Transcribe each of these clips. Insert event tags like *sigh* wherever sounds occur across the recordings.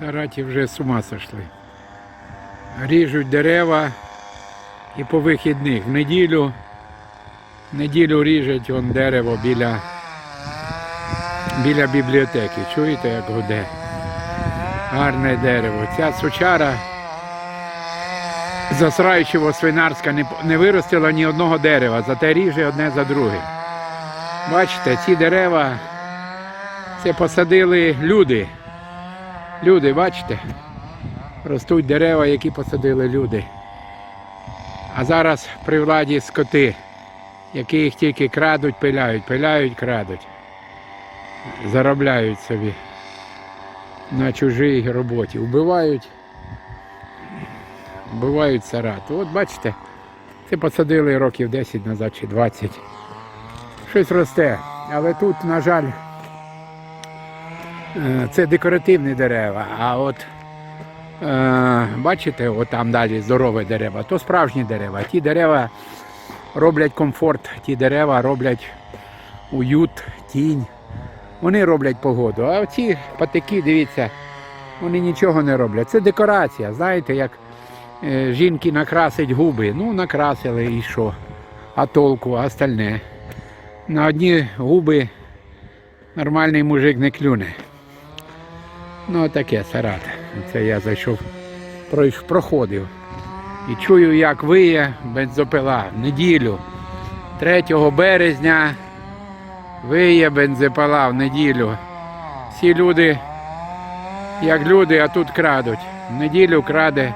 Сараті вже з ума сошли. Ріжуть дерева і по вихідних. В неділю, неділю ріжуть он дерево біля, біля бібліотеки. Чуєте, як гуде? Гарне дерево. Ця сучара засраючого свинарська не, не виростила ні одного дерева, зате ріже одне за другим. Бачите, ці дерева це посадили люди. Люди, бачите? Ростуть дерева, які посадили люди. А зараз при владі скоти, які їх тільки крадуть, пиляють, пиляють, крадуть. Заробляють собі на чужій роботі. Вбивають, вбивають сарат. От бачите, це посадили років 10 назад чи 20. Щось росте. Але тут, на жаль, це декоративні дерева. А от е, бачите, от там далі здорові дерева, то справжні дерева. Ті дерева роблять комфорт, ті дерева роблять уют, тінь. Вони роблять погоду. А ці патики, дивіться, вони нічого не роблять. Це декорація. Знаєте, як е, жінки накрасить губи. Ну, накрасили і що? А толку, а остальне. На одні губи нормальний мужик не клюне. Ну, таке сарат. Це я зайшов, проходив. І чую, як виє бензопила в неділю. 3 березня виє бензопила в неділю. Всі люди, як люди, а тут крадуть. В неділю краде.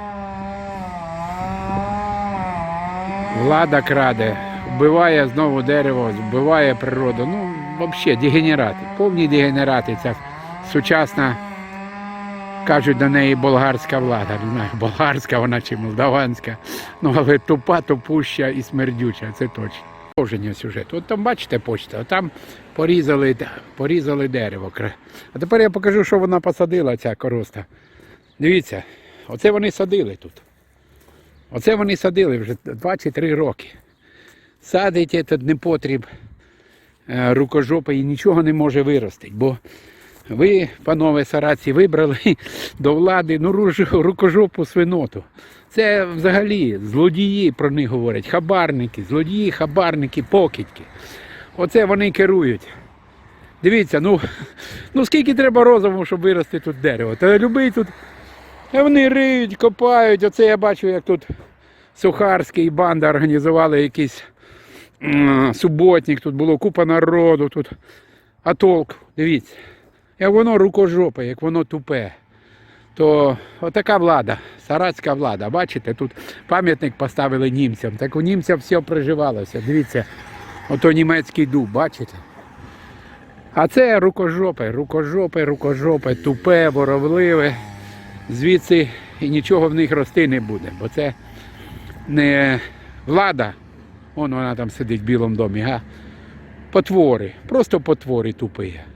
Влада краде, вбиває знову дерево, вбиває природу. Ну, взагалі, дегенерати. Повні дегенерати. Ця сучасна, кажуть до неї болгарська влада. Не знаю, болгарська вона чи молдаванська. Ну, але тупа, тупуща і смердюча, це точно. Продовження сюжету. От там бачите почта, там порізали, порізали дерево. А тепер я покажу, що вона посадила, ця короста. Дивіться, оце вони садили тут. Оце вони садили вже 23 роки. Садить этот непотріб е, рукожопа і нічого не може виростити. Бо ви, панове сараці, вибрали *laughs* до влади ну, рукожопу свиноту. Це взагалі злодії про них говорять, хабарники, злодії, хабарники, покидьки. Оце вони керують. Дивіться, ну, ну скільки треба розуму, щоб вирости тут дерево. Та любий тут вони риють, копають. Оце я бачу, як тут Сухарський і банда організували якийсь суботник, тут було купа народу, тут. А толк, дивіться, як воно рукожопе, як воно тупе. То отака влада, саратська влада. Бачите, тут пам'ятник поставили німцям. Так у німців все приживалося. Дивіться, ото німецький дуб, бачите? А це рукожопе, рукожопе, рукожопе, тупе, воровливе звідси і нічого в них рости не буде, бо це не влада, вон вона там сидить в білому домі, а потвори, просто потвори тупі.